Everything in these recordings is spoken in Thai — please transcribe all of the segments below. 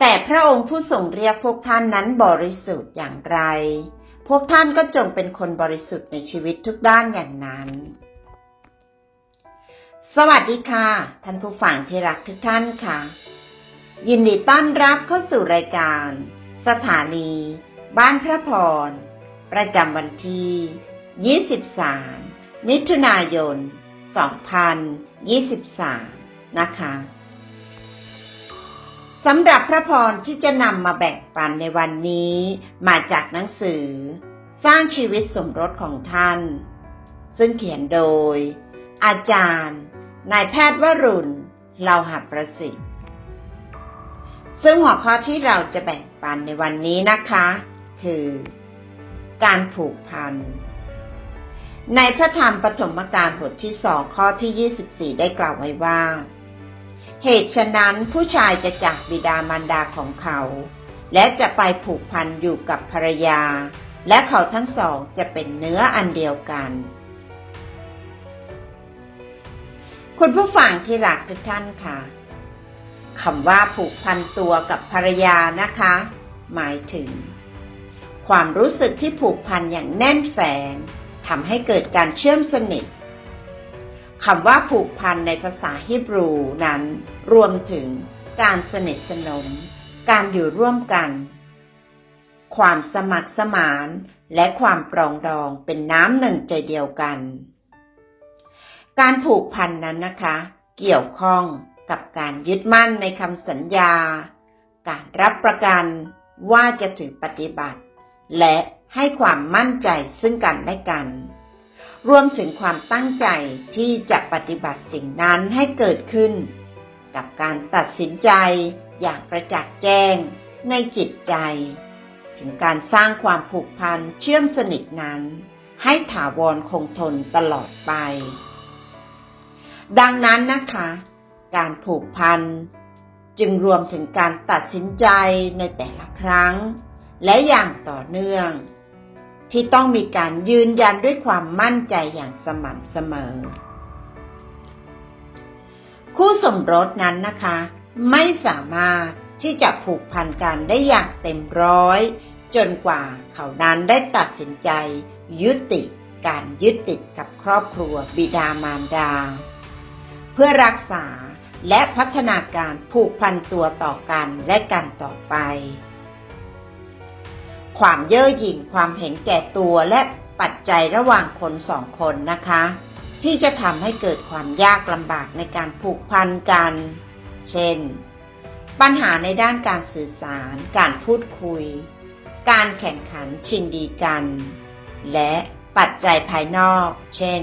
แต่พระองค์ผู้ทรงเรียกพวกท่านนั้นบริสุทธิ์อย่างไร พวกท่านก็จงเป็นคนบริสุทธิ์ในชีวิตทุกด้านอย่างนั้น สวัสดีค่ะ ท่านผู้ฟังที่รักทุกท่านค่ะ ยินดีต้อนรับเข้าสู่รายการ สถานี บ้านพระพร ประจำวันที่ 23 มิถุนายน 2023 นะคะ สำหรับพระพรที่จะนำมาแบ่งปันในวันนี้ มาจากหนังสือ สร้างชีวิตสมรสของท่าน ซึ่งเขียนโดย อาจารย์นายแพทย์วรุณเลาหัประสิทธิ์ ซึ่งหัวข้อที่เราจะแบ่งปันในวันนี้นะคะ คือ การผูกพัน ในพระธรรมปฐมกาลบทที่สองข้อที่ 24 ได้กล่าวไว้ว่า เหตุฉะนั้นผู้ชายจะจากบิดามารดาของเขา และจะไปผูกพันอยู่กับภรรยา และเขาทั้งสองจะเป็นเนื้ออันเดียวกัน คุณผู้ฟังที่รักทุกท่านค่ะคำว่าผูกพันตัวกับภรรยานะคะ หมายถึง ความรู้สึกที่ผูกพันอย่างแน่นแฟนทำให้เกิดการเชื่อมสนิท คำว่าผูกพันในภาษาฮิบรูนั้น รวมถึงการสนิทสนม การอยู่ร่วมกัน ความสมัครสมานและความปรองดองเป็นน้ำหนึ่งใจเดียวกัน การผูกพันนั้นนะคะ เกี่ยวข้องกับการยึดมั่นในคำสัญญา การรับประกันว่าจะถือปฏิบัติ และให้ความมั่นใจซึ่งกันและกัน รวมถึงความตั้งใจที่จะปฏิบัติสิ่งนั้นให้เกิดขึ้น กับการตัดสินใจอย่างประจักษ์แจ้งในจิตใจ ถึงการสร้างความผูกพันเชื่อมสนิทนั้น ให้ถาวรคงทนตลอดไป ดังนั้นนะคะ การผูกพันจึงรวมถึงการตัดสินใจในแต่ละครั้ง และอย่างต่อเนื่อง ที่ต้องมีการยืนยันด้วยความมั่นใจอย่างสม่ำเสมอ คู่สมรสนั้นนะคะ ไม่สามารถที่จะผูกพันกันได้อย่างเต็มร้อย จนกว่าเขานั้นได้ตัดสินใจ ยุติการยึดติดกับครอบครัวบิดามารดา เพื่อรักษาและพัฒนาการผูกพันตัวต่อกันและกันต่อไป ความเย่อหยิ่งความเห็นแก่ตัวและปัจจัยระหว่างคนสองคนนะคะ ที่จะทำให้เกิดความยากลำบากในการผูกพันกัน เช่น ปัญหาในด้านการสื่อสาร การพูดคุย การแข่งขันชิงดีกัน และปัจจัยภายนอก เช่น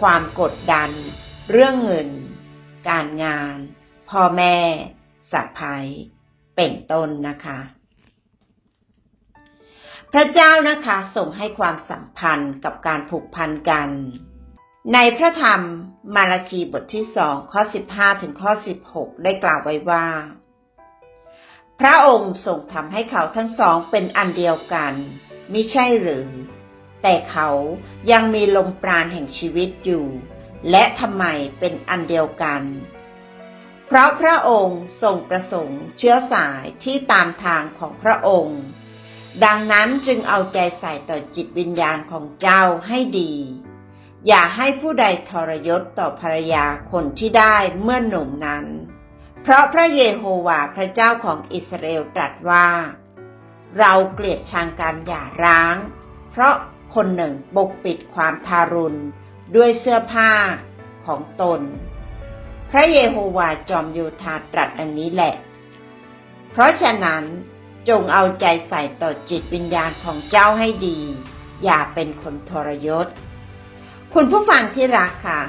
ความกดดัน เรื่องเงิน การงาน พ่อแม่สัพายเป็นต้นนะคะ พระเจ้านะคะส่งให้ความสัมพันธ์กับการผูกพันกัน ในพระธรรมมาราคีบทที่สองข้อสิบห้าถึงข้อสิบหกได้กล่าวไว้ว่า พระองค์ทรงทำให้เขาทั้งสองเป็นอันเดียวกันมิใช่หรือ แต่เขายังมีลมปราณแห่งชีวิตอยู่ และทำไมเป็นอันเดียวกัน เพราะพระองค์ทรงประสงค์เชื้อสายที่ตามทางของพระองค์ ดังนั้นจึงเอาใจใส่ต่อจิตวิญญาณของเจ้าให้ดี อย่าให้ผู้ใดทรยศต่อภรรยาคนที่ได้เมื่อหนุ่มนั้น เพราะพระเยโฮวาห์พระเจ้าของอิสราเอลตรัสว่า เราเกลียดชังการหย่าร้าง เพราะคนหนึ่งปกปิดความทารุณด้วยเสื้อผ้าของตน พระเยโฮวาห์จอมโยธาตรัสอันนี้แหละ เพราะฉะนั้น จงเอาใจใส่ต่อจิตวิญญาณของเจ้าให้ดี อย่าเป็นคนทรยศ คุณผู้ฟังที่รักค่ะ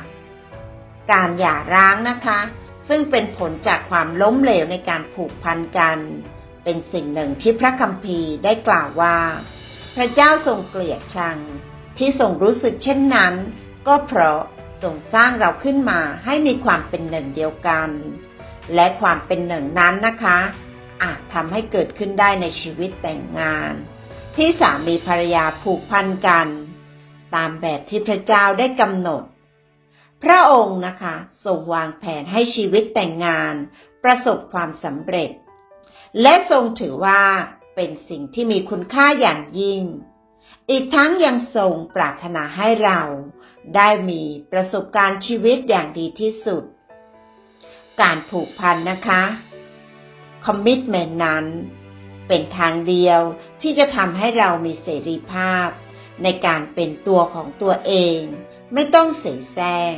การหย่าร้างนะคะ ซึ่งเป็นผลจากความล้มเหลวในการผูกพันกัน เป็นสิ่งหนึ่งที่พระคัมภีร์ได้กล่าวว่า พระเจ้าทรงเกลียดชัง ที่ทรงรู้สึกเช่นนั้น ก็เพราะทรงสร้างเราขึ้นมาให้มีความเป็นหนึ่งเดียวกัน และความเป็นหนึ่งนั้นนะคะ อาจทำให้เกิดขึ้นได้ในชีวิตแต่งงาน ที่สามีภรรยาผูกพันกัน ตามแบบที่พระเจ้าได้กำหนด พระองค์นะคะทรงวางแผนให้ชีวิตแต่งงาน ประสบความสำเร็จ และทรงถือว่าเป็นสิ่งที่มีคุณค่าอย่างยิ่ง อีกทั้งยังทรงปรารถนาให้เราได้มีประสบการณ์ชีวิตอย่างดีที่สุด การผูกพันนะคะ คอมมิชเมนต์นั้น เป็นทางเดียวที่จะทำให้เรามีเสรีภาพ ในการเป็นตัวของตัวเอง ไม่ต้องเสแสร้ง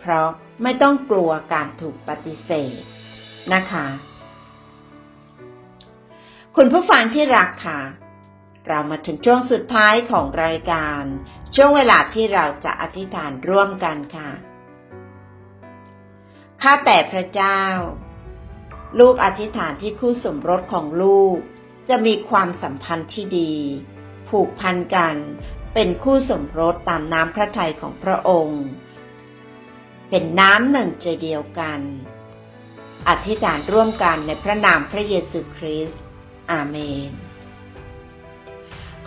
เพราะไม่ต้องกลัวการถูกปฏิเสธนะคะ คุณผู้ฟังที่รักค่ะ เรามาถึงช่วงสุดท้ายของรายการ ช่วงเวลาที่เราจะอธิษฐานร่วมกันค่ะ ข้าแต่พระเจ้า ลูกอธิษฐานที่คู่สมรสของลูก จะมีความสัมพันธ์ที่ดี ผูกพันกัน เป็นคู่สมรสตามน้ำพระทัยของพระองค์ เป็นน้ำหนึ่งใจเดียวกัน อธิษฐานร่วมกันในพระนามพระเยซูคริสต์อาเมน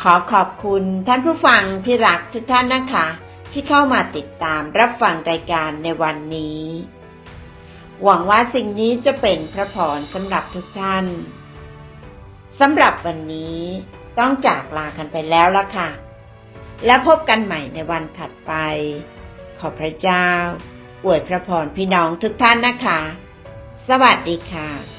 ขอขอบคุณท่านผู้ฟังที่รักทุกท่านนะคะ ที่เข้ามาติดตามรับฟังรายการในวันนี้ หวังว่าสิ่งนี้จะเป็นพระพรสำหรับทุกท่านสำหรับวันนี้ต้องจากลากันไปแล้วละค่ะ และพบกันใหม่ในวันถัดไป ขอพระเจ้าอวยพระพรพี่น้องทุกท่านนะคะ สวัสดีค่ะ